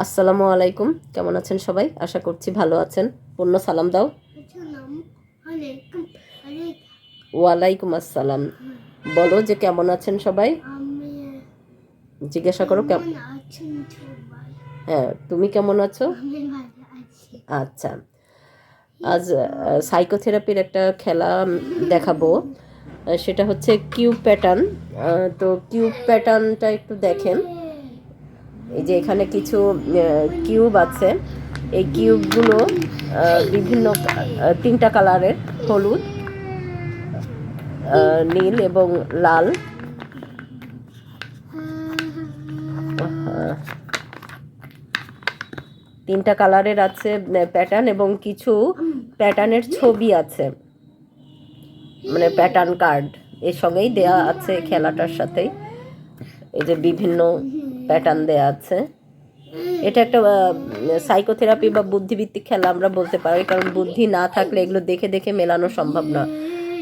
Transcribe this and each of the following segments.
আসসালামু আলাইকুম। কেমন আছেন সবাই? আশা করছি ভালো আছেন। পূর্ণ সালাম দাও। ওয়ালাইকুম আসসালাম। বলো যে কেমন আছেন সবাই? জিজ্ঞাসা করো কেমন হ্যাঁ তুমি কেমন আছো? আচ্ছা। আজ সাইকোথেরাপির একটা খেলা দেখাবো। সেটা হচ্ছে কিউব প্যাটার্ন। তো কিউব প্যাটার্নটা একটু দেখেন। এই যে এখানে কিছু কিউব আছে। এই কিউবগুলো বিভিন্ন তিনটা কালারের হলুদ নীল এবং লাল। তিনটা কালারের আছে প্যাটার্ন এবং কিছু প্যাটার্নের ছবি আছে। মানে প্যাটার্ন কার্ড এর সঙ্গেই দেয়া আছে খেলাটার সাথেই। এই যে বিভিন্ন প্যাটার্ন দেয়া আছে। এটা একটা সাইকোথেরাপি বা বুদ্ধিভিত্তিক খেলা আমরা বলতে পারি, কারণ বুদ্ধি না থাকলে এগুলো দেখে দেখে মেলানো সম্ভব না।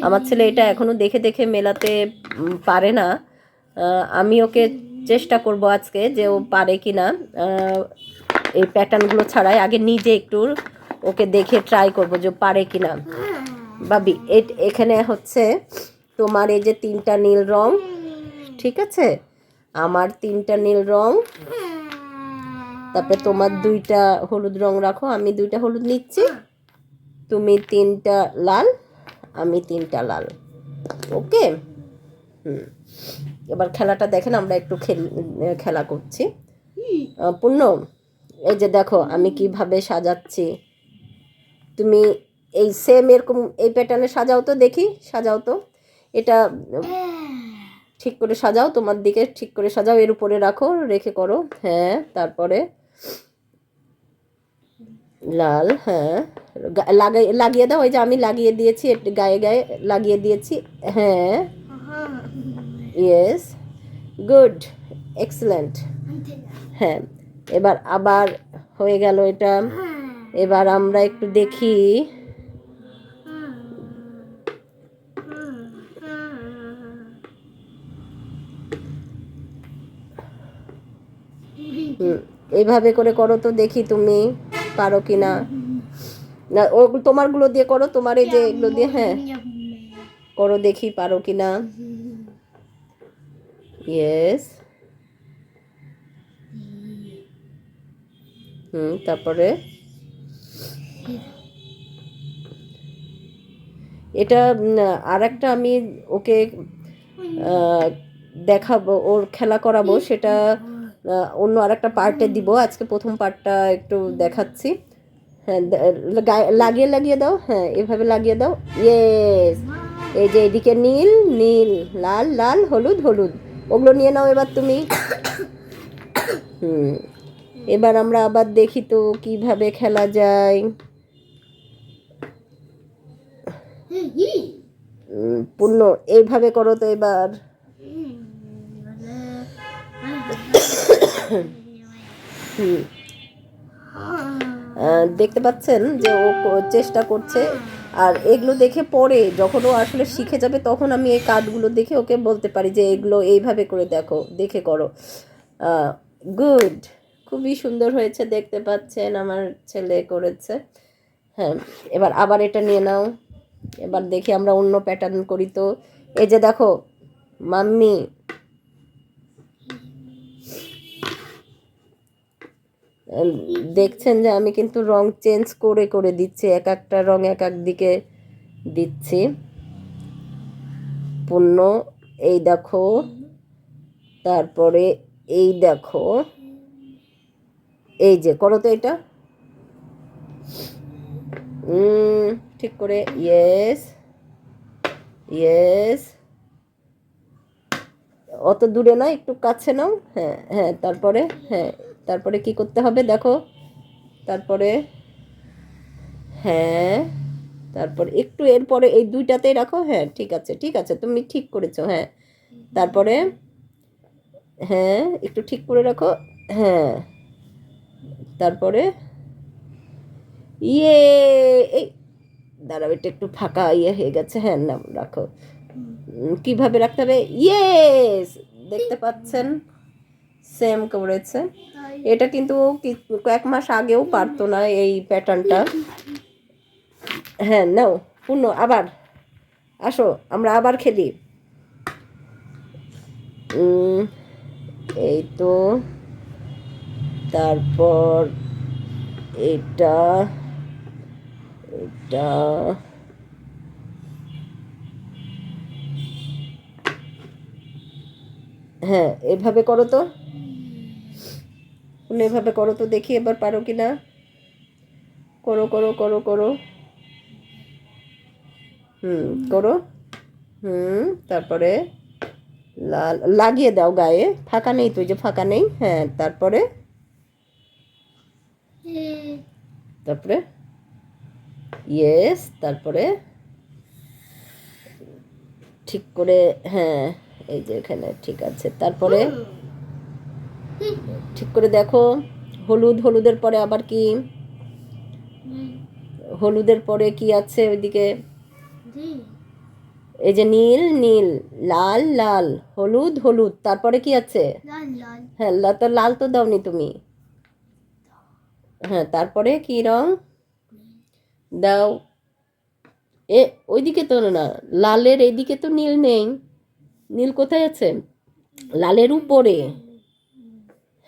আমার ছেলে এটা এখনও দেখে দেখে মেলাতে পারে না। আমি ওকে চেষ্টা করব আজকে যে ও পারে কি না এই প্যাটার্নগুলো ছাড়াই আগে নিজে একটু ওকে দেখে ট্রাই করব যে পারে কি না বাবি এখানে হচ্ছে তোমার এই যে তিনটা নীল রং, ঠিক আছে? আমার তিনটা নীল রং। তারপরে তোমার দুইটা হলুদ রং রাখো, আমি দুইটা হলুদ নিচ্ছি। তুমি তিনটা লাল, আমি তিনটা লাল। ওকে? হুম। এবার খেলাটা দেখেন, আমরা একটু খেল খেলা করছি। পূর্ণ, এই যে দেখো, আমি কীভাবে সাজাচ্ছি। তুমি এই সেম এরকম, এই প্যাটার্নে সাজাও তো দেখি, সাজাও তো। এটা ঠিক করে সাজাও, তোমার দিকে ঠিক করে সাজাও, এর উপরে রাখো, রেখে করো হ্যাঁ তারপরে লাল হ্যাঁ লাগাই, লাগিয়ে দাও ওই যে আমি লাগিয়ে দিয়েছি গায়ে গায়ে লাগিয়ে দিয়েছি হ্যাঁ ইয়েস গুড এক্সেলেন্ট হ্যাঁ এবার আবার হয়ে গেল এটা, এবার আমরা একটু দেখি হুম, এইভাবে করে করো তো দেখি তুমি পারো কি না না ও তোমারগুলো দিয়ে করো তোমার এই যে এগুলো দিয়ে হ্যাঁ। করো দেখি পারো কি না ইয়েস হুম তারপরে? এটা আর একটা আমি ওকে দেখাবো ওর খেলা করাবো সেটা অন্য আর একটা পার্টে দিব। আজকে প্রথম পার্টটা একটু দেখাচ্ছি। হ্যাঁ লাগিয়ে লাগিয়ে দাও। হ্যাঁ এভাবে লাগিয়ে দাও। ইয়েস এই যে এদিকে নীল নীল লাল লাল হলুদ হলুদ। ওগুলো নিয়ে নাও এবার তুমি। হুম। এবার আমরা আবার দেখি তো কীভাবে খেলা যায়। পূর্ণ এইভাবে করো তো এবার। দেখতে পাচ্ছেন যে ও চেষ্টা করছে। আর এগুলো দেখে পরে যখন ও আসলে শিখে যাবে, তখন আমি এই কার্ডগুলো দেখে ওকে বলতে পারি যে এগুলো এইভাবে করে দেখো, দেখে করো। গুড। খুবই সুন্দর হয়েছে, দেখতে পাচ্ছেন, আমার ছেলে করেছে। হ্যাঁ এবার আবার এটা নিয়ে নাও। এবার দেখি আমরা অন্য প্যাটার্ন করি তো। এই যে দেখো, মাম্মি দেখছেন যে আমি কিন্তু রং চেঞ্জ করে করে দিচ্ছি, এক একটা রং এক এক দিকে দিচ্ছি। পূর্ণ, এই দেখো, তারপরে এই দেখো, এই যে, করো তো এটা। ঠিক করে ইয়েস ইয়েস অত দূরে না, একটু কাছে নাও হ্যাঁ হ্যাঁ তারপরে হ্যাঁ তারপরে কি করতে হবে দেখো। তারপরে হ্যাঁ তারপরে একটু এরপরে এই দুইটাতেই রাখো। হ্যাঁ ঠিক আছে ঠিক আছে, তুমি ঠিক করেছ হ্যাঁ। তারপরে হ্যাঁ একটু ঠিক করে রাখো হ্যাঁ। তারপরে ইয়ে এই, দাঁড়াও, এটা একটু ফাঁকা ইয়ে হয়ে গেছে হ্যাঁ না, রাখো। কীভাবে রাখতে হবে? ইয়েস, দেখতে পাচ্ছেন? সেম করেছে। এটা কিন্তু কয়েক মাস আগেও পারতো না এই প্যাটার্নটা হ্যাঁ নাও পূর্ণ আবার। আসো, আমরা আবার খেলি। এই তো, তারপর এটা এটা। হ্যাঁ এভাবে করো তো। তুমি এভাবে করো তো দেখি এবার পারো কি না। করো করো করো করো। হুম করো। হুম, তারপরে লাল, লাগিয়ে দাও গায়ে। ফাঁকা নেই তুই যে ফাঁকা নেই। হ্যাঁ তারপরে? তারপরে? ইয়েস তারপরে? ঠিক করে হ্যাঁ এই যে এখানে ঠিক আছে। তারপরে? ঠিক করে দেখো। হলুদ, হলুদের পরে আবার কি? হলুদের পরে কি আছে ওইদিকে? এই যে নীল নীল, লাল লাল, হলুদ হলুদ, তারপরে কি আছে? হ্যাঁ তো লাল তো দাওনি তুমি। হ্যাঁ তারপরে কি রং? দাও। এ, ওইদিকে তো না, লালের এইদিকে তো নীল নেই। নীল কোথায় আছে? লালের উপরে।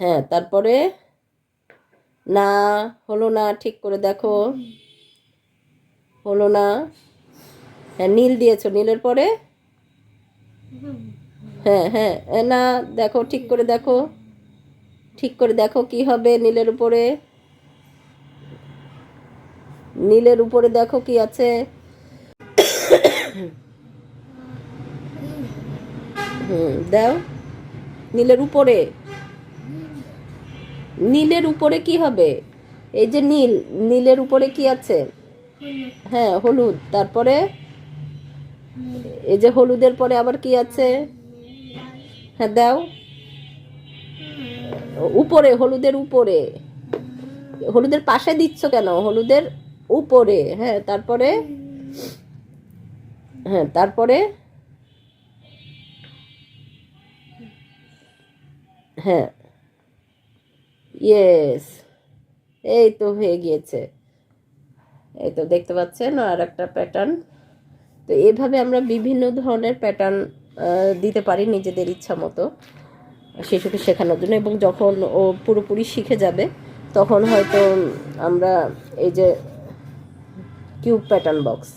হ্যাঁ তারপরে না, হলো না, ঠিক করে দেখো। হলো না। হ্যাঁ নীল দিয়েছ, নীলের পরে? হ্যাঁ হ্যাঁ না, দেখো, ঠিক করে দেখো। ঠিক করে দেখো কি হবে নীলের উপরে। নীলের উপরে দেখো কি আছে। হুম, দাও। নীলের উপরে। নীলের উপরে কি হবে? এই যে নীল, নীলের উপরে কি আছে? হ্যাঁ হলুদ। তারপরে? এই যে হলুদের পরে আবার কি আছে? হ্যাঁ দাও। উপরে, হলুদের উপরে। হলুদের পাশে দিচ্ছ কেন? হলুদের উপরে। হ্যাঁ তারপরে? হ্যাঁ তারপরে? হ্যাঁ ইয়েস এই তো হয়ে গিয়েছে। এই তো দেখতে পাচ্ছেন আর একটা প্যাটার্ন তো এভাবে আমরা বিভিন্ন ধরনের প্যাটার্ন দিতে পারি নিজেদের ইচ্ছা মতো। শিশুকে শেখানোর জন্য এবং যখন ও পুরোপুরি শিখে যাবে, তখন হয়তো আমরা এই যে কিউব প্যাটার্ন বক্স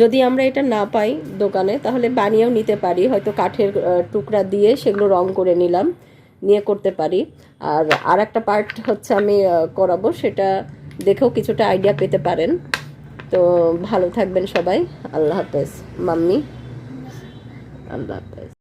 যদি আমরা এটা না পাই দোকানে, তাহলে বানিয়েও নিতে পারি। হয়তো কাঠের টুকরা দিয়ে সেগুলো রং করে নিলাম। নিয়ে করতে পারি। আর আর একটা পার্ট হচ্ছে আমি করাবো, সেটা দেখেও কিছুটা আইডিয়া পেতে পারেন। তো ভালো থাকবেন সবাই। আল্লাহ হাফেজ। মাম্মি। আল্লাহ হাফেজ।